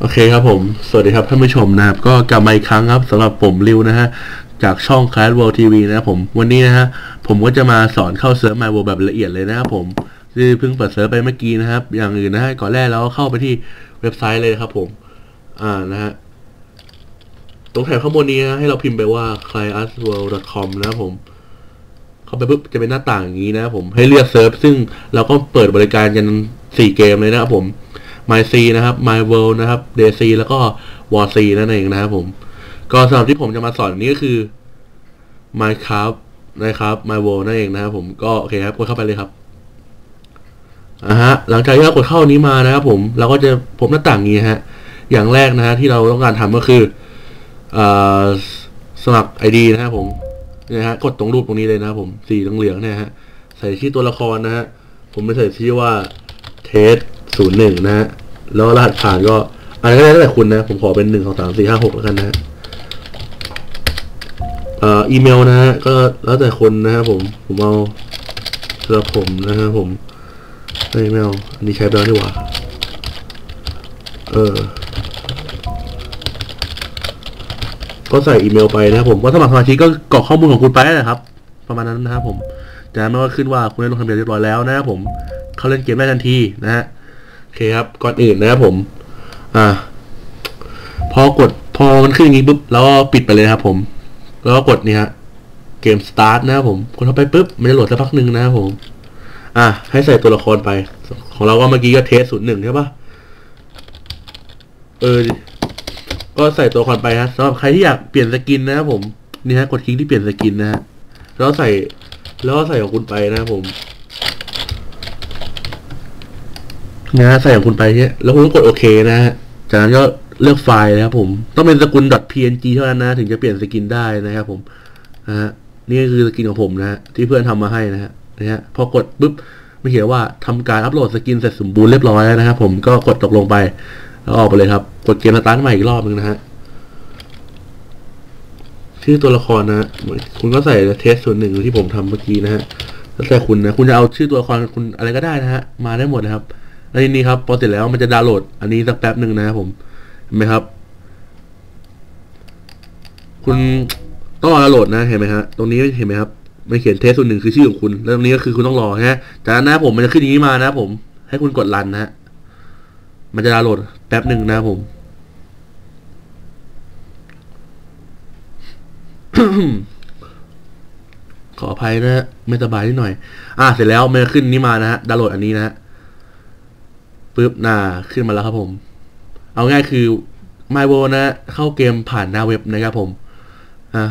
โอเคครับผม สวัสดีครับท่านผู้ชมนะครับ ก็กลับมาอีกครั้งครับสำหรับผมริวนะฮะ จากช่อง Class World TV นะครับผม วันนี้นะฮะ ผมก็จะมาสอนเข้าเซิร์ฟ My World แบบละเอียดเลยนะครับผมคือเพิ่งเปิดเซิร์ฟไปเมื่อกี้นะครับ อย่างอื่นนะฮะ ก่อนแรกเราก็เข้าไปที่เว็บไซต์เลยครับผม อ่านะฮะ ตรงแถบข้างบนนี้นะให้เราพิมพ์ไปว่า clientsworld.com นะครับผมเข้าไปปุ๊บจะเป็นหน้าต่างอย่างนี้นะครับผม ให้เลือกเซิร์ฟ ซึ่งเราก็เปิดบริการกันสี่เกมเลยนะครับผม My C นะครับ My World นะครับ d c แล้วก็ War C นั่นเองนะครับผม ก็สำหรับที่ผมจะมาสอนนี้ก็คือ Minecraft นะครับ My World นั่นเองนะครับผมก็โอเคครับกดเข้าไปเลยครับอ่าฮะหลังจากที่เรากดเข้านี้มานะครับผมเราก็จะพบหน้าต่างนี้ฮะ อย่างแรกนะฮะที่เราต้องการทำก็คืออสมัคร ID นะครับผมนะฮะกดตรงรูปตรงนี้เลยนะครับผมสีเหลืองๆเนี่ยฮะใส่ชื่อตัวละครนะฮะผมไปใส่ชื่อว่าเทส ศูนย์หนึ่งนะฮะแล้วรหัสผ่านก็อะไรก็ได้แล้วแต่คุณนะ ผมขอเป็นหนึ่งสองสามสี่ห้าหกแล้วกันนะฮะเอ่ออีเมลนะฮะก็แล้วแต่คนนะครับผมผมเอาสำหรับผมนะครับผมอีเมลอันนี้ใช้ไปแล้วดีกว่าเออก็ใส่อีเมลไปนะครับผมก็สมัครสมาชิกก็กรอกข้อมูลของคุณไปนั่นะครับ ประมาณนั้นนะครับผมจากนั้นมันก็ขึ้นว่าคุณได้ลงทะเบียนเรียบร้อยแล้วนะครับผม เข้าเล่นเกมได้ทันทีนะฮะ เคครับก่อนอื่นนะครับผม อ่า พอกดพอมันขึ้นอย่างนี้ปุ๊บแล้วก็ปิดไปเลยครับผม แล้วก็กดนี่ฮะเกมสตาร์ทนะครับผมกดเข้าไปปุ๊บมันจะโหลดสักพักหนึ่งนะครับผม อะให้ใส่ตัวละครไป ของเราก็เมื่อกี้ก็เทสศูนย์หนึ่งใช่ปะเออ ก็ใส่ตัวละครไปฮะสำหรับใครที่อยากเปลี่ยนสกินนะครับผมนี่ฮะกดคลิกที่เปลี่ยนสกินนะฮะแล้วใส่แล้วใส่ของคุณไปนะครับผม นะฮะใส่ของคุณไปเนี่ยแล้วคุณก็กดโอเคนะฮะจากนั้นก็เลือกไฟล์นะครับผม ต้องเป็นสกุล .png เท่านั้นนะ ถึงจะเปลี่ยนสกินได้นะครับผมนะฮะนี่คือสกินของผมนะฮะที่เพื่อนทำมาให้นะฮะนะฮะพอกดปุ๊บไม่เขียนว่าทำการอัปโหลดสกินเสร็จสมบูรณ์เรียบร้อยแล้วนะครับผมก็กดตกลงไปแล้วออกไปเลยครับ กดเกมสตาร์ทใหม่อีกรอบนึงนะฮะชื่อตัวละครนะฮะคุณก็ใส่เทสส่วนหนึ่งที่ผมทำเมื่อกี้นะฮะแล้วแต่คุณนะคุณจะเอาชื่อตัวละครคุณอะไรก็ได้นะฮะมาได้หมดนะครับ แล้วทีนี้ครับพอเสร็จแล้วมันจะดาวน์โหลด อันนี้สักแป๊บหนึ่งนะครับผมเห็นไหมครับ คุณต้องรอดาวน์โหลดนะเห็นไหมฮะตรงนี้เห็นไหมครับมันเขียนเทสส่วนหนึ่งคือชื่อของคุณ แล้วตรงนี้ก็คือคุณต้องรอฮะจากนั้นนะผมมันจะขึ้นอย่างนี้มานะผม ให้คุณกดรันนะฮะมันจะดาวน์โหลดแป๊บหนึ่งนะผมขออภัยนะฮะไม่สบายนิดหน่อย อ่าเสร็จแล้วมันจะขึ้นนี้มานะฮะดาวน์โหลดอันนี้นะฮะ ปึ๊บนาขึ้นมาแล้วครับผม เอาง่ายคือ My World นะ เข้าเกมผ่านหน้าเว็บนะครับผมอะ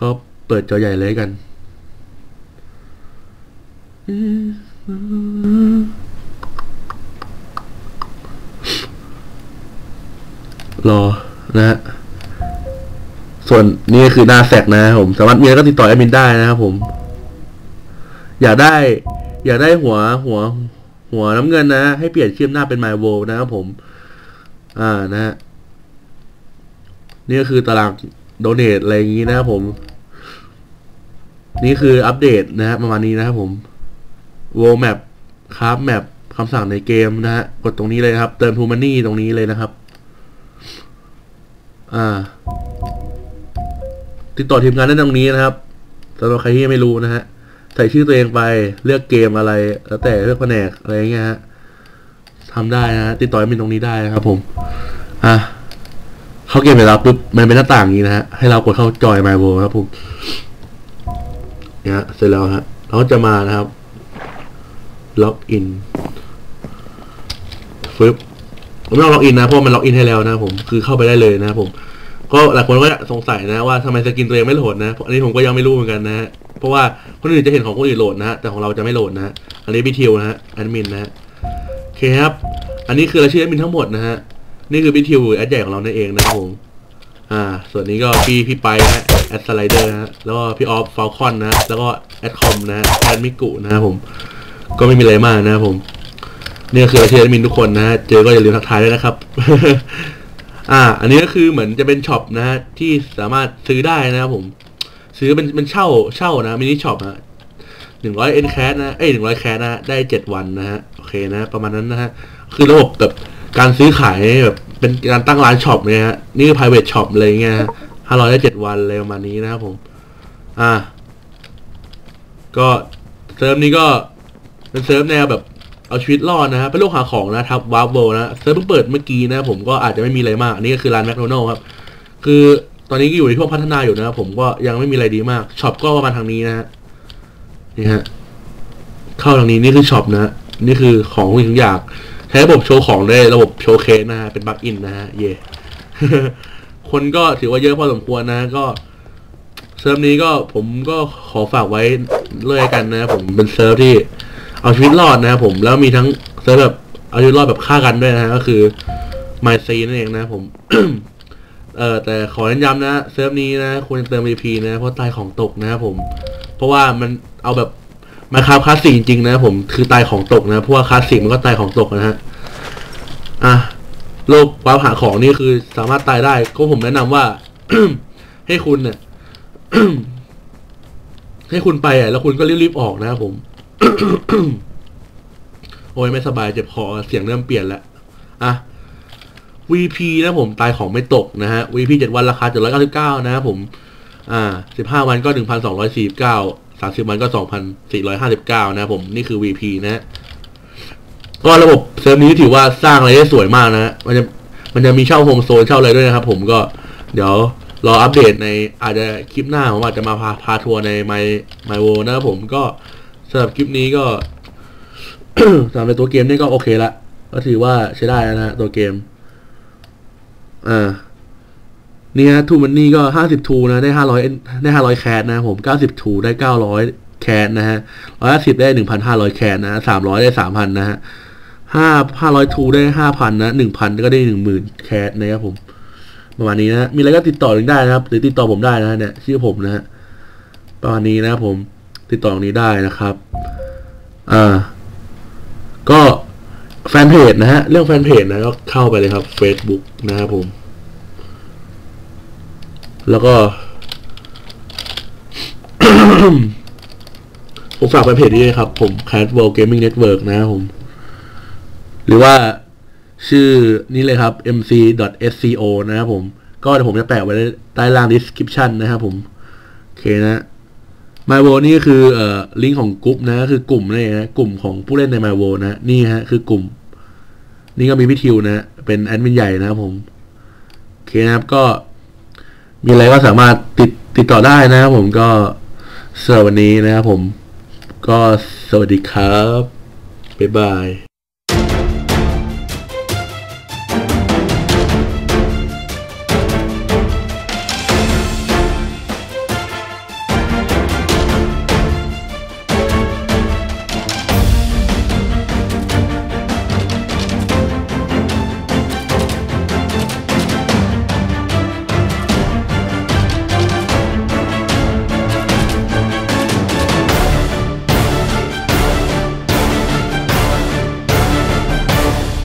ก็เปิดจอใหญ่เลยกันรอนะฮะส่วนนี่คือหน้าแฟกนะผม สามารถมีอะไรก็ติดต่อแอดมินได้นะครับผม อยากได้ อยากได้หัวหัว หัวน้ำเงินนะ ให้เปลี่ยนชื่อหน้าเป็น My w o l นะครับผม อ่านะฮะนี่ก็คือตารางโดเนทอะไรอย่างนี้นะครับผม นี่คืออัปเดตนะฮะประมาณนี้นะครับผม World Map ครับแมปคำสั่งในเกมนะฮะ กดตรงนี้เลยครับ เติมทูมันนี่ตรงนี้เลยนะครับ อ่า ติดต่อทีมงานได้ตรงนี้นะครับสำหรับใครที่ยังไม่รู้นะฮะ ใส่ชื่อตัวเองไปเลือกเกมอะไร แล้วแต่เลือกแผนกอะไรเงี้ยฮะทำได้นะฮะติดต่อแอดมินตรงนี้ได้นะครับ ผม อะเข้าเกมไปแล้วปุ๊บมันเป็นหน้าต่างนี้นะฮะให้เรากดเข้าจอย My World ครับผมเนี่ยฮะเสร็จแล้วฮะเราก็จะมานะครับล็อกอินฟึบไม่ต้องล็อกอินนะเพราะมันล็อกอินให้แล้วนะผมคือเข้าไปได้เลยนะผม ก็หลายคนก็สงสัยนะว่าทำไมสกินตัวเองไม่โหลดนะอันนี้ผมก็ยังไม่รู้เหมือนกันนะฮะ เพราะว่าคนอื่นจะเห็นของคนอื่นโหลดนะฮะแต่ของเราจะไม่โหลดนะฮะอันนี้พี่ทิวนะฮะแอดมินนะฮะโอเคครับ อันนี้คือรายชื่อแอดมินทั้งหมดนะฮะนี่คือพี่ทิวแอดใหญ่ของเรานั่นเองนะครับผมอ่า ส่วนนี้ก็พี่พี่ไปนะแอดสไลเดอร์นะแล้วก็พี่ออฟฟอลคอนนะแล้วก็แอดคอมนะฮะแอดมิกุนะครับผม ก็ไม่มีอะไรมากนะครับผมนี่ก็คือรายชื่อแอดมินทุกคนนะฮะเจอก็อย่าลืมทักทายด้วยนะครับอ่า อันนี้ก็คือเหมือนจะเป็นช็อปนะฮะที่สามารถซื้อได้นะครับผม ซื้อเป็นเป็นเช่าเช่านะมินิช็อปนะหนึ่งร้อยเอ็นแคสนะเอ้ยหนึ่งร้อยแคสนะได้เจ็ดวันนะฮะโอเคนะประมาณนั้นนะฮะคือระบบแบบการซื้อขายแบบเป็นการตั้งร้านช็อปเนี่ยฮะนี่คือ private shop เลยเงี้ยห้าร้อยได้เจ็ดวันเลยประมาณนี้นะครับผม อ่า ก็เซิร์ฟนี้ก็เป็นเซิร์ฟแนวแบบเอาชีวิตรอดนะฮะเป็นโลกหาของนะทับวาร์โวนะเซิร์ฟเพิ่งเปิดเมื่อกี้นะผมก็อาจจะไม่มีอะไรมาก อันนี้ก็คือร้านแมคโดนัลครับ คือ ตอนนี้ก็อยู่ในช่วงพัฒนาอยู่นะครับผมก็ยังไม่มีอะไรดีมากช็อปก็ประมาณทางนี้นะฮะนี่ฮะเข้าทางนี้นี่คือช็อปนะฮะนี่คือของทุกอย่างใช้ระบบโชว์ของได้ระบบโชว์เคสนะฮะเป็นบัคอินนะฮะเย่คนก็ถือว่าเยอะพอสมควรนะก็เซิร์ฟนี้ก็ผมก็ขอฝากไว้เลยกันนะผมเป็นเซิร์ฟที่เอาชีวิตรอดนะครับผมแล้วมีทั้งเซิร์ฟแบบเอาชีวิตรอดแบบฆ่ากันด้วยนะฮะก็คือ My C นั่นเองนะผม เออแต่ขอเน้นย้ำนะเซิร์ฟนี้นะควรเติม VP นะ เพราะตายของตกนะครับผม เพราะว่ามันเอาแบบมาคาบคลาสสิกจริงๆนะผมคือตายของตกนะเพราะว่าคลาสสิกมันก็ตายของตกนะฮะอะโลกว้าวหาของนี่คือสามารถตายได้ ก็ผมแนะนำว่า ให้คุณเนี่ยให้คุณไปอะแล้วคุณก็รีบๆออกนะครับผม โอ้ยไม่สบายเจ็บคอเสียงเริ่มเปลี่ยนแล้วอะ VP นะผมตายของไม่ตกนะฮะ VP เจ็ดวันราคาเจ็ดร้อยเก้าสิบเก้านะครับผม อ่าสิบห้าวันก็หนึ่งพันสองร้อยสี่สิบเก้าสามสิบวันก็สองพันสี่ร้อยห้าสิบเก้านะครับผม นี่คือ VP นะฮะก็ระบบเซิร์ฟนี้ถือว่าสร้างอะไรได้สวยมากนะฮะมันจะมันจะมีเช่าโฮมโซนเช่าอะไรด้วยนะครับผมก็เดี๋ยวรออัปเดตในอาจจะคลิปหน้าผมอาจจะมาพาพาทัวร์ในไมไมโวนะครับผมก็สำหรับคลิปนี้ก็สำหรับตัวเกมนี่ก็โอเคละก็ถือว่าใช้ได้นะฮะตัวเกม อ่านี่ฮะทูมันนี่ก็ห้าสิบทูนะได้ห้าร้อยได้ห้าร้อยแคสนะผมเก้าสิบทูได้เก้าร้อยแคสนะฮะร้อยสิบได้หนึ่งพันห้าร้อยแคสนะสามร้อยได้สามพันนะฮะห้าห้าร้อยทูได้ห้าพันนะหนึ่งพันก็ได้หนึ่งหมื่นแคสนะครับผม ประมาณนี้นะมีอะไรก็ติดต่อถึงได้นะครับ หรือติดต่อผมได้นะเนี่ยชื่อผมนะฮะประมาณนี้นะครับผมติดต่องนี้ได้นะครับ อ่า ก็ แฟนเพจนะฮะ เรื่องแฟนเพจนะก็เข้าไปเลยครับ Facebook นะครับผม แล้วก็ ผมฝากแฟนเพจนี้ด้วยครับ ผม Cat World Gaming Network นะครับผม หรือว่าชื่อนี้เลยครับ mc.sco นะครับผม ก็เดี๋ยวผมจะแปะไว้ใต้ล่าง description นะครับผม โอเคนะ My World นี่ก็คือเอ่อลิงก์ของกลุ่มนะ คือกลุ่มนี่นเองนะกลุ่มของผู้เล่นใน My World นะ นี่ฮะ คือกลุ่ม นี่ก็มีพี่ทิวนะเป็นแอดมินใหญ่นะครับผมโอเคนะครับก็ มีอะไรก็สามารถติดติดต่อได้นะครับผมก็สำหรับวันนี้นะครับผม ก็สวัสดีครับ บ๊ายบาย